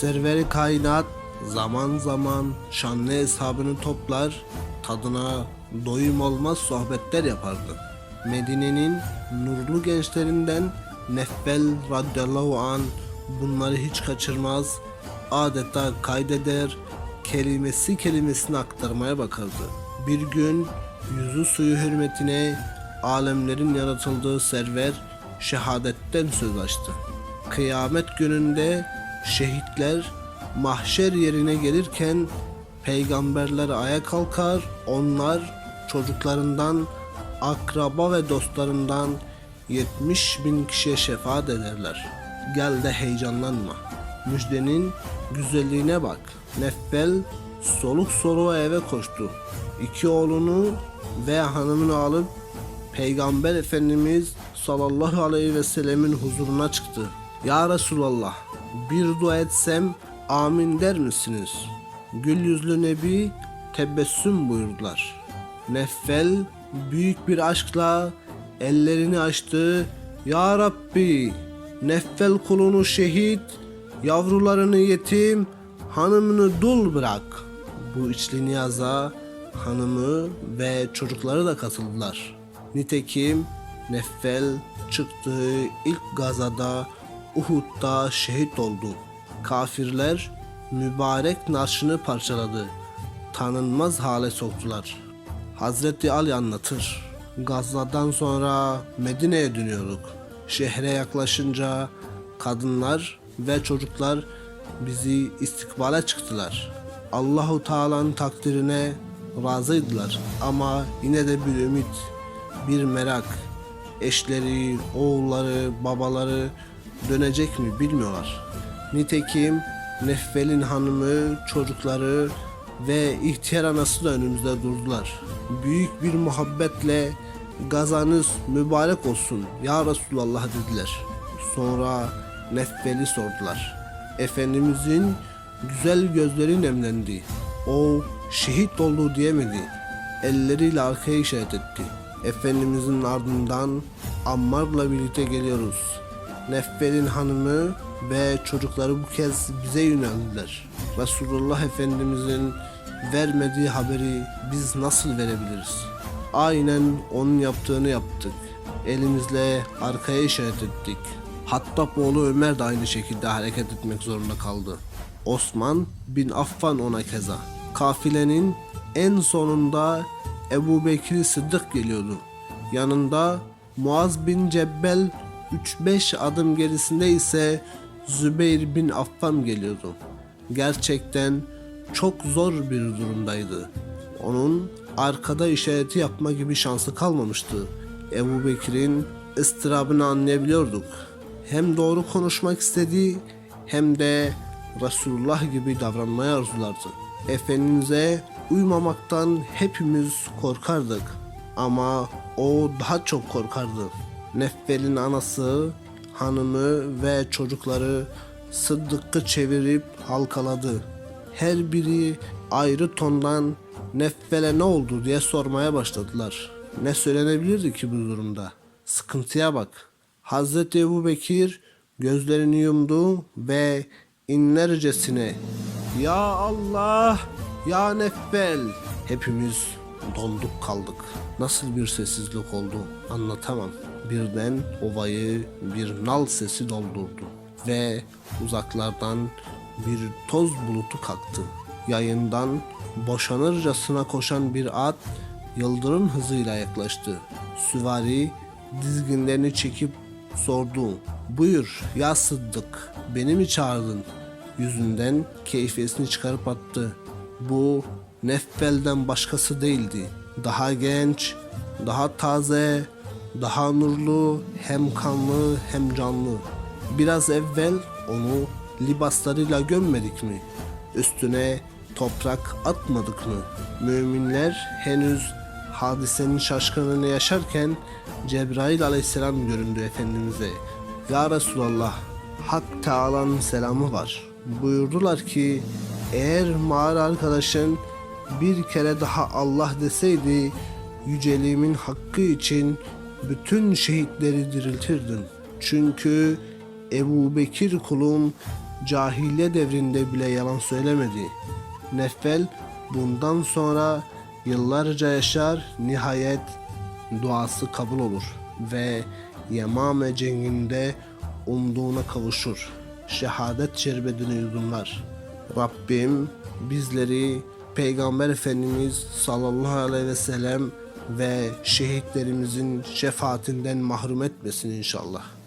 Serveri kainat zaman zaman şanlı hesabını toplar, tadına doyum olmaz sohbetler yapardı. Medine'nin nurlu gençlerinden Neffel radıyallahu an bunları hiç kaçırmaz, adeta kaydeder, kelimesi kelimesini aktarmaya bakardı. Bir gün yüzü suyu hürmetine alemlerin yaratıldığı server şehadetten söz açtı. Kıyamet gününde şehitler mahşer yerine gelirken peygamberler ayağa kalkar, onlar çocuklarından, akraba ve dostlarından 70 bin kişiye şefaat ederler. Gel de heyecanlanma. Müjdenin güzelliğine bak. Neffel soluk soluğa eve koştu. İki oğlunu ve hanımını alıp Peygamber Efendimiz sallallahu aleyhi ve sellemin huzuruna çıktı. Ya Resulallah bir dua etsem amin der misiniz? Gül yüzlü Nebi tebessüm buyurdular. Neffel büyük bir aşkla ellerini açtı. Ya Rabbi Neffel kulunu şehit, yavrularını yetim, hanımını dul bırak. Bu içli niyaza hanımı ve çocukları da katıldılar. Nitekim Neffel çıktığı ilk gazada Uhud'da şehit oldu. Kafirler mübarek narşını parçaladı. Tanınmaz hale soktular. Hazreti Ali anlatır. Gazzadan sonra Medine'ye dönüyorduk. Şehre yaklaşınca kadınlar ve çocuklar bizi istikbale çıktılar. Allahu Teala'nın takdirine razıydılar ama yine de bir ümit, bir merak. Eşleri, oğulları, babaları dönecek mi bilmiyorlar. Nitekim Nefvel'in hanımı, çocukları ve ihtiyar anası da önümüzde durdular. Büyük bir muhabbetle gazanız mübarek olsun ya Resulallah dediler. Sonra Nefvel'i sordular. Efendimizin güzel gözleri nemlendi. O şehit oldu diyemedi. Elleriyle arkaya işaret etti. Efendimizin ardından Ammar'la birlikte geliyoruz. Nefvel'in hanımı ve çocukları bu kez bize yöneldiler. Resulullah Efendimizin vermediği haberi biz nasıl verebiliriz? Aynen onun yaptığını yaptık. Elimizle arkaya işaret ettik. Hattab oğlu Ömer de aynı şekilde hareket etmek zorunda kaldı. Osman bin Affan ona keza. Kafilenin en sonunda Ebu Bekir Sıddık geliyordu. Yanında Muaz bin Cebbel 3-5 adım gerisinde ise Zübeyir bin Affan geliyordu. Gerçekten çok zor bir durumdaydı. Onun arkada işareti yapma gibi şansı kalmamıştı. Ebu Bekir'in ıstırabını anlayabiliyorduk. Hem doğru konuşmak istediği hem de Resulullah gibi davranmayı arzulardı. Efendimiz'e uymamaktan hepimiz korkardık. Ama o daha çok korkardı. Neffel'in anası, hanımı ve çocukları Sıddık'ı çevirip halkaladı. Her biri ayrı tondan Neffel'e ne oldu diye sormaya başladılar. Ne söylenebilirdi ki bu durumda? Sıkıntıya bak. Hazreti Ebu Bekir gözlerini yumdu ve inlercesine Ya Allah! Ya Neffel! Hepimiz donduk kaldık. Nasıl bir sessizlik oldu anlatamam. Birden ovayı bir nal sesi doldurdu ve uzaklardan bir toz bulutu kalktı. Yayından boşanırcasına koşan bir at yıldırım hızıyla yaklaştı. Süvari dizginlerini çekip sordu. Buyur ya Sıddık beni mi çağırdın? Yüzünden keyfiyesini çıkarıp attı. Bu Neffel'den başkası değildi. Daha genç, daha taze, daha nurlu, hem kanlı hem canlı. Biraz evvel onu libaslarıyla gömmedik mi? Üstüne toprak atmadık mı? Müminler henüz hadisenin şaşkınlığını yaşarken Cebrail aleyhisselam göründü Efendimiz'e. Ya Resulallah, Hak Teala'nın selamı var. Buyurdular ki eğer mağara arkadaşın bir kere daha Allah deseydi yüceliğimin hakkı için bütün şehitleri diriltirdin. Çünkü Ebu Bekir kulum cahiliye devrinde bile yalan söylemedi. Nefel bundan sonra yıllarca yaşar nihayet duası kabul olur ve Yemame cenginde umduğuna kavuşur. Şehadet şerbetini yudumlar. Rabbim bizleri Peygamber Efendimiz sallallahu aleyhi ve sellem ve şehitlerimizin şefaatinden mahrum etmesin inşallah.